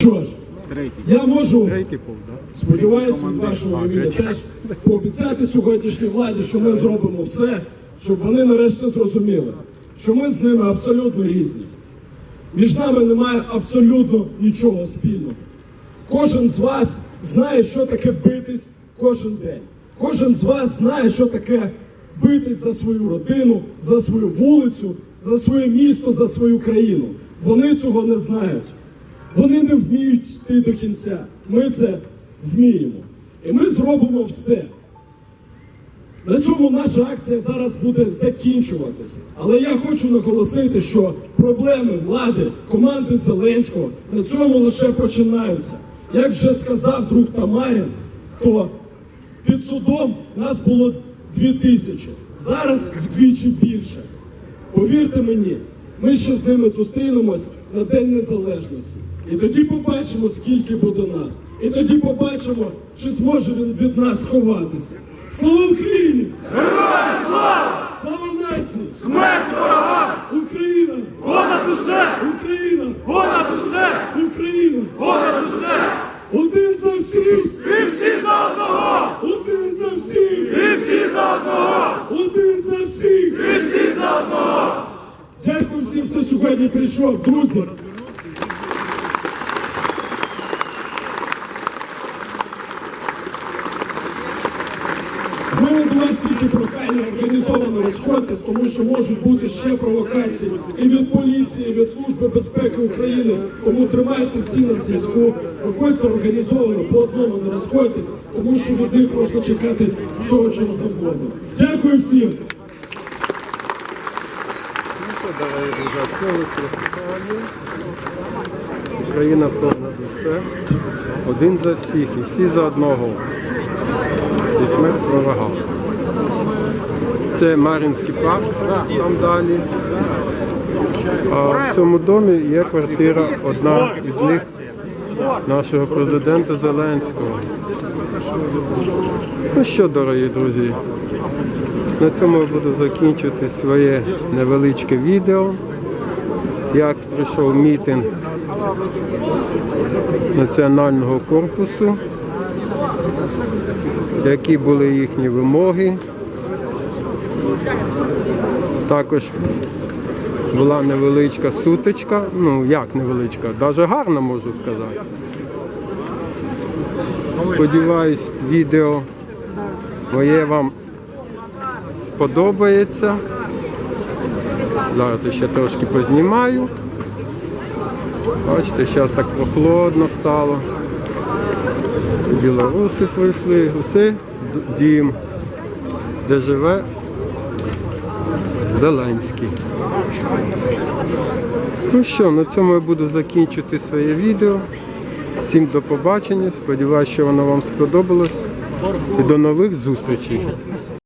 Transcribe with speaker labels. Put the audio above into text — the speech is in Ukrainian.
Speaker 1: Що ж, я можу, сподіваюся, від вашого імені теж пообіцяти сьогоднішній владі, що ми зробимо все, щоб вони нарешті зрозуміли, що ми з ними абсолютно різні. Між нами немає абсолютно нічого спільного. Кожен з вас знає, що таке битись кожен день. Кожен з вас знає, що таке битись за свою родину, за свою вулицю, за своє місто, за свою країну. Вони цього не знають. Вони не вміють йти до кінця. Ми це вміємо. І ми зробимо все. На цьому наша акція зараз буде закінчуватися. Але я хочу наголосити, що проблеми влади, команди Зеленського на цьому лише починаються. Як вже сказав друг Тамарін, то під судом нас було дві тисячі, зараз вдвічі більше. Повірте мені, ми ще з ними зустрінемось на День Незалежності. І тоді побачимо, скільки буде нас. І тоді побачимо, чи зможе він від нас сховатися. Слава Україні!
Speaker 2: Героям слава!
Speaker 1: Слава нації!
Speaker 2: Смерть ворогам!
Speaker 1: Україна!
Speaker 2: Понад усе!
Speaker 1: Україна!
Speaker 2: Понад усе!
Speaker 1: Україна!
Speaker 2: Понад усе!
Speaker 1: Один за всіх!
Speaker 2: І всі за одного!
Speaker 1: Один за всіх!
Speaker 2: І всі за одного!
Speaker 1: Один за всіх!
Speaker 2: І всі за одного!
Speaker 1: Дякую всім, хто сьогодні прийшов, друзі. У мене до вас тільки прохання організовано розходьтесь, тому що можуть бути ще провокації і від поліції, і від Служби безпеки України. Тому тримайте всі на зв'язку. Виходьте організовано по одному, не розходьтесь, тому що від них можна чекати всього чого завгодно. Дякую всім.
Speaker 3: Україна понад усе. Один за всіх і всі за одного. І смерть ворогам. Це Мар'їнський парк, там далі. А в цьому домі є квартира, одна із них нашого президента Зеленського. Ну що, дорогі друзі, на цьому я буду закінчувати своє невеличке відео, як пройшов мітинг національного корпусу, які були їхні вимоги. Також була невеличка сутичка, ну як невеличка, навіть гарна можу сказати. Сподіваюсь, відео моє вам сподобається. Зараз ще трошки познімаю. Бачите, зараз так прохолодно стало. Білоруси прийшли. Оце дім, де живе Зеленський. Ну що, на цьому я буду закінчувати своє відео. Всім до побачення. Сподіваюсь, що воно вам сподобалось. І до нових зустрічей.